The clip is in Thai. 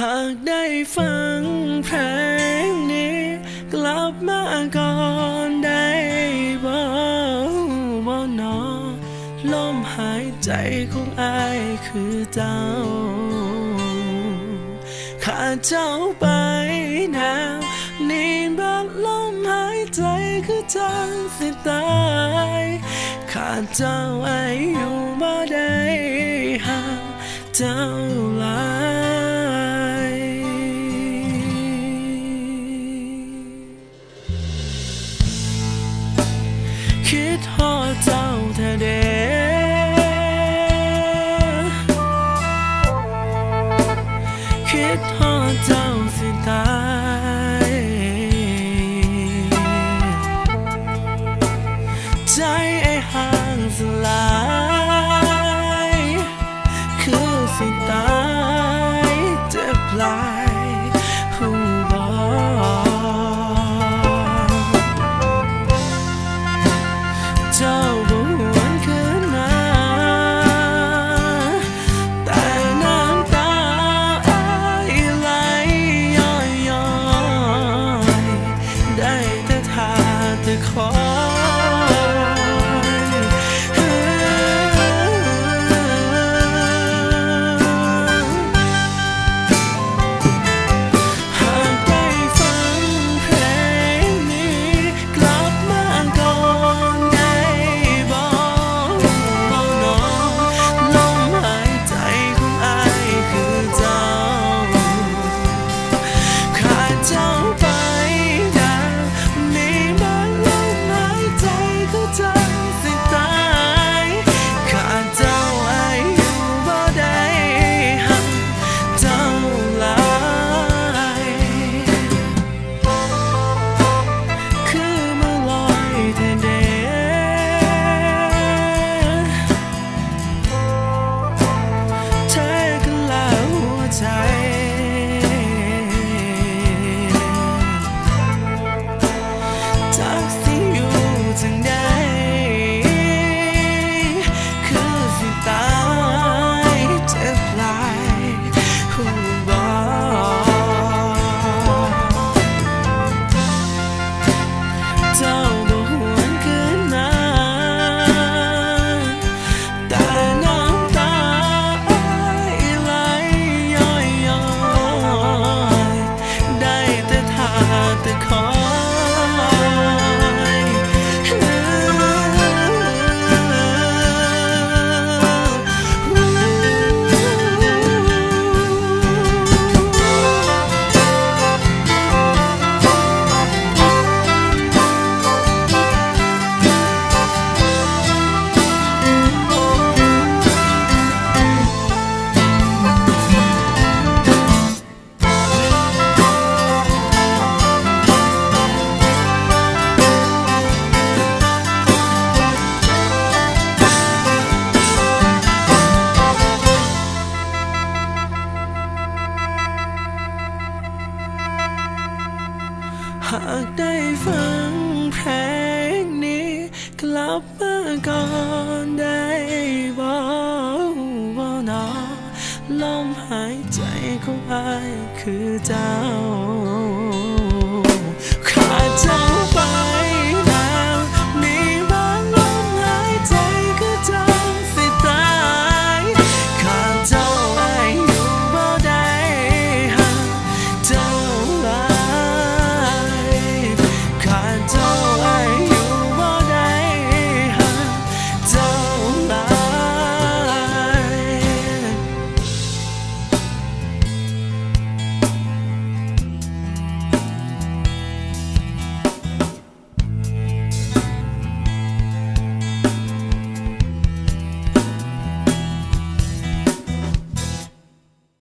หากได้ฟังเพลงนี้ กลับมาก่อนได้บ่บ่นอลมหายใจของอายคือเจ้าข้าเจ้าไปแล้วนี่บัดลมหายใจคือจังสิตายข้าเจ้าไอายุบ่ได้หาเจ้าลา สิตายเจ็บหลาย หากได้ฟังเพลงนี้ กลับมาก่อนได้บอกว่านอลมหายใจของอายคือเจ้า